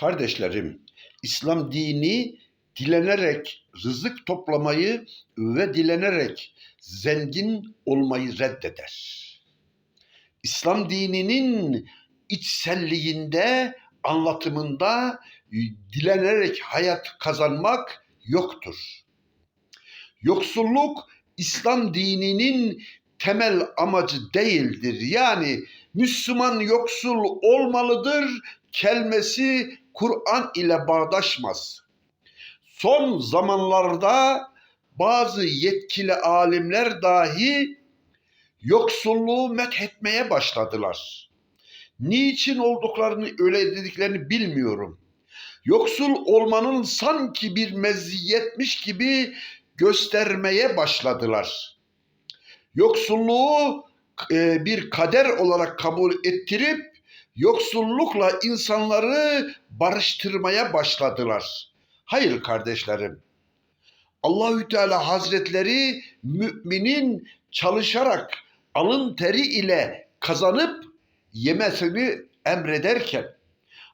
Kardeşlerim, İslam dini dilenerek rızık toplamayı ve dilenerek zengin olmayı reddeder. İslam dininin içselliğinde, anlatımında dilenerek hayat kazanmak yoktur. Yoksulluk İslam dininin temel amacı değildir. Yani Müslüman yoksul olmalıdır kelimesi Kur'an ile bağdaşmaz. Son zamanlarda bazı yetkili alimler dahi yoksulluğu methetmeye başladılar. Niçin olduklarını öyle dediklerini bilmiyorum. Yoksul olmanın sanki bir meziyetmiş gibi göstermeye başladılar. Yoksulluğu e, bir kader olarak kabul ettirip yoksullukla insanları barıştırmaya başladılar. Hayır kardeşlerim. Allahü Teala Hazretleri müminin çalışarak alın teri ile kazanıp yemesini emrederken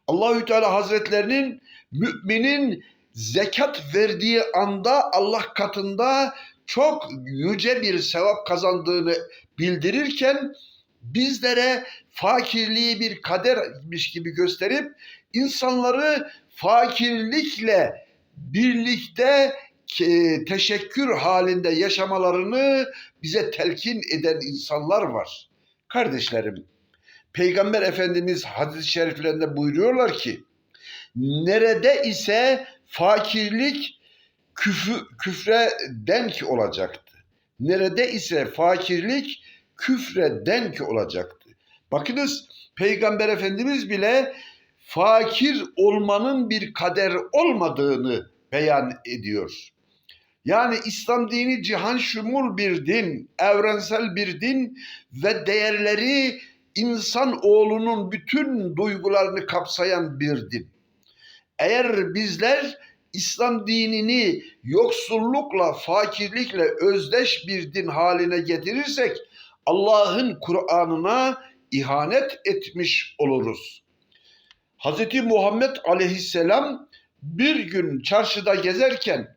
Allahü Teala Hazretlerinin müminin zekat verdiği anda Allah katında çok yüce bir sevap kazandığını bildirirken bizlere fakirliği bir kadermiş gibi gösterip insanları fakirlikle birlikte e, teşekkür halinde yaşamalarını bize telkin eden insanlar var. Kardeşlerim, Peygamber Efendimiz hadis-i şeriflerinde buyuruyorlar ki, nerede ise fakirlik küfü, küfre denk olacaktı. Nerede ise fakirlik küfre denk olacaktı. Bakınız Peygamber Efendimiz bile fakir olmanın bir kader olmadığını beyan ediyor. Yani İslam dini cihan şumul bir din, evrensel bir din ve değerleri insan oğlunun bütün duygularını kapsayan bir din. Eğer bizler İslam dinini yoksullukla, fakirlikle özdeş bir din haline getirirsek Allah'ın Kur'an'ına ihanet etmiş oluruz. Hz. Muhammed aleyhisselam bir gün çarşıda gezerken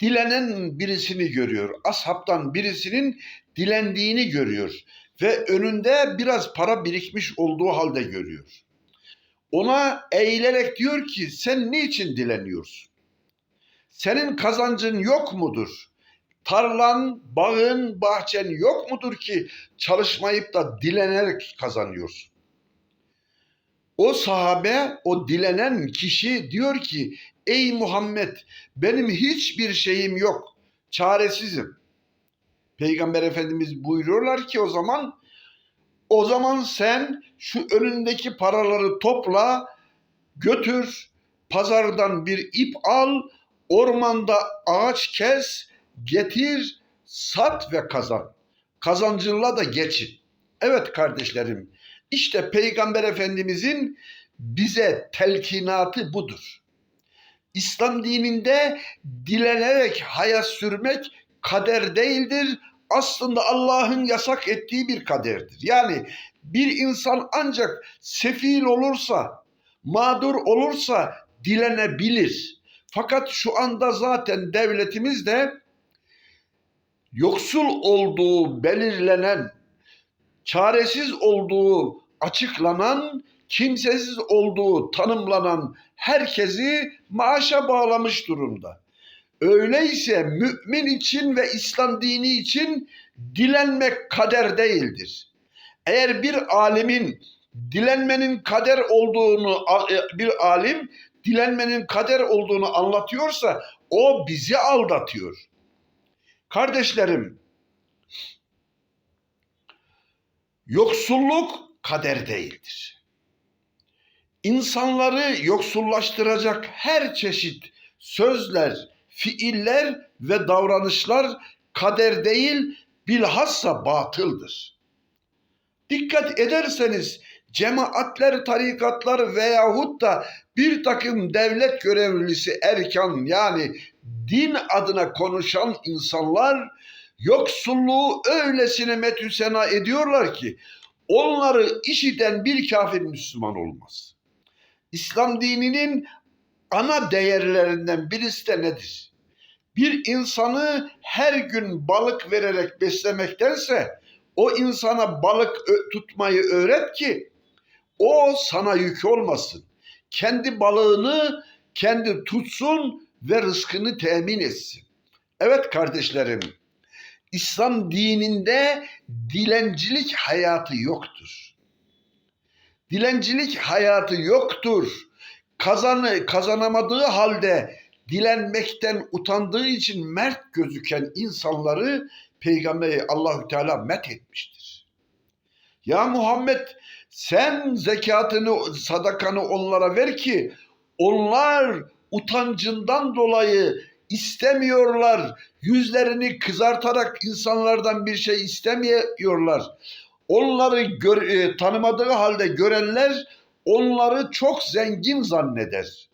dilenen birisini görüyor. Ashabtan birisinin dilendiğini görüyor ve önünde biraz para birikmiş olduğu halde görüyor. Ona eğilerek diyor ki sen niçin dileniyorsun? Senin kazancın yok mudur? Tarlan, bağın, bahçen yok mudur ki çalışmayıp da dilenerek kazanıyorsun? O sahabe, o dilenen kişi diyor ki ey Muhammed benim hiçbir şeyim yok, çaresizim. Peygamber Efendimiz buyuruyorlar ki o zaman o zaman sen şu önündeki paraları topla, götür, pazardan bir ip al, ormanda ağaç kes, getir, sat ve kazan. Kazancınla da geçin. Evet kardeşlerim, işte Peygamber Efendimizin bize telkinatı budur. İslam dininde dilenerek hayat sürmek kader değildir. Aslında Allah'ın yasak ettiği bir kaderdir. Yani bir insan ancak sefil olursa, mağdur olursa dilenebilir. Fakat şu anda zaten devletimiz de yoksul olduğu belirlenen, çaresiz olduğu açıklanan, kimsesiz olduğu tanımlanan herkesi maaşa bağlamış durumda. Öyleyse mümin için ve İslam dini için dilenmek kader değildir. Eğer bir alimin dilenmenin kader olduğunu e, bir alim dilenmenin kader olduğunu anlatıyorsa o bizi aldatıyor. Kardeşlerim, yoksulluk kader değildir. İnsanları yoksullaştıracak her çeşit sözler, fiiller ve davranışlar kader değil bilhassa batıldır. Dikkat ederseniz cemaatler, tarikatlar veyahut da bir takım devlet görevlisi erkan yani din adına konuşan insanlar yoksulluğu öylesine metüsena ediyorlar ki onları işiten bir kafir Müslüman olmaz. İslam dininin ana değerlerinden birisi de nedir? Bir insanı her gün balık vererek beslemektense o insana balık tutmayı öğret ki o sana yük olmasın. Kendi balığını kendi tutsun ve rızkını temin etsin. Evet kardeşlerim, İslam dininde dilencilik hayatı yoktur. Dilencilik hayatı yoktur. Kazanı, kazanamadığı halde dilenmekten utandığı için mert gözüken insanları Peygamberi Allahü Teala met etmiştir. Ya Muhammed sen zekatını, sadakanı onlara ver ki onlar utancından dolayı istemiyorlar. Yüzlerini kızartarak insanlardan bir şey istemiyorlar. Onları gör, e, tanımadığı halde görenler onları çok zengin zanneder.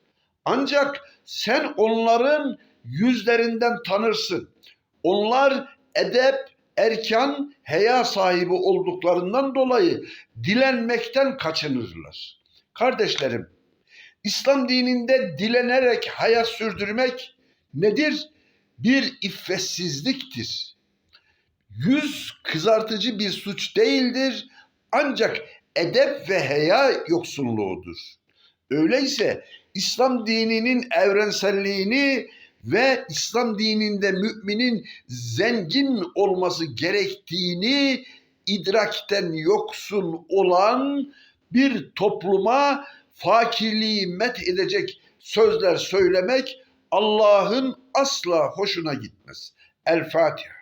Ancak sen onların yüzlerinden tanırsın. Onlar edep, erkan, heya sahibi olduklarından dolayı dilenmekten kaçınırlar. Kardeşlerim, İslam dininde dilenerek hayat sürdürmek nedir? Bir iffetsizliktir. Yüz kızartıcı bir suç değildir ancak edep ve heya yoksunluğudur. Öyleyse İslam dininin evrenselliğini ve İslam dininde müminin zengin olması gerektiğini idrakten yoksun olan bir topluma fakirliği met edecek sözler söylemek Allah'ın asla hoşuna gitmez. El Fatiha.